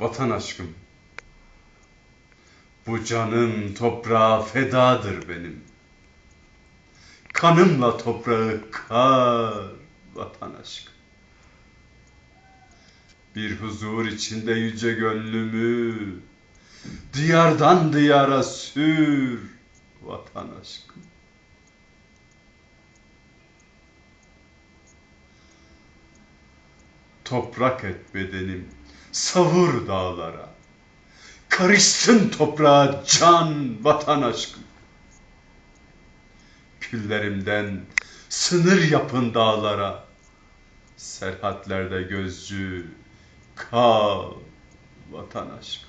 Vatan aşkım. Bu canım toprağa fedadır benim. Kanımla toprağı kar vatan aşkım. Bir huzur içinde yüce gönlümü diyardan diyara sür vatan aşkım. Toprak et bedenim, savur dağlara. Karışsın toprağa can vatan aşkım. Küllerimden sınır yapın dağlara. Serhatlerde gözcü kal vatan aşkım.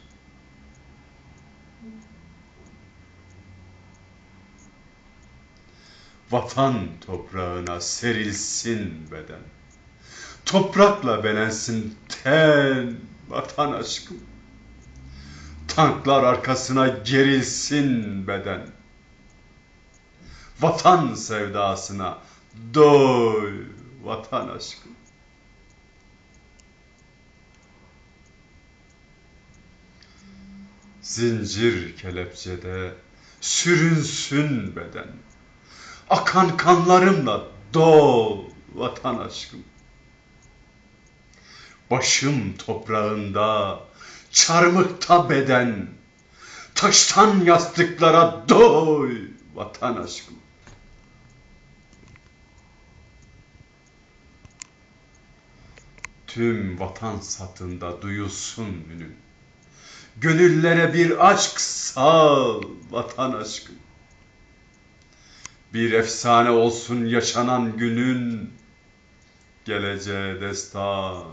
Vatan toprağına serilsin beden. Toprakla belensin ten vatan aşkım. Tanklar arkasına gerilsin beden. Vatan sevdasına doy vatan aşkım. Zincir kelepçede sürünsün beden. Akan kanlarımla dol vatan aşkım. Başım toprağında, çarmıkta beden, taştan yastıklara doy vatan aşkım. Tüm vatan satında duyulsun ünün. Gönüllere bir aşk sal vatan aşkım. Bir efsane olsun yaşanan günün geleceğe destan.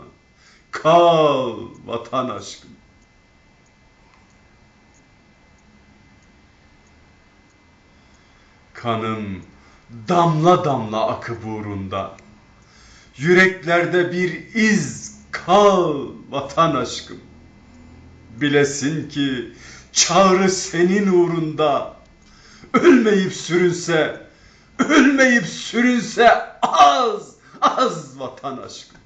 Kal vatan aşkım. Kanım damla damla akıp uğrunda. Yüreklerde bir iz kal vatan aşkım. Bilesin ki çağrı senin uğrunda. Ölmeyip sürünse, ölmeyip sürünse az, az vatan aşkım.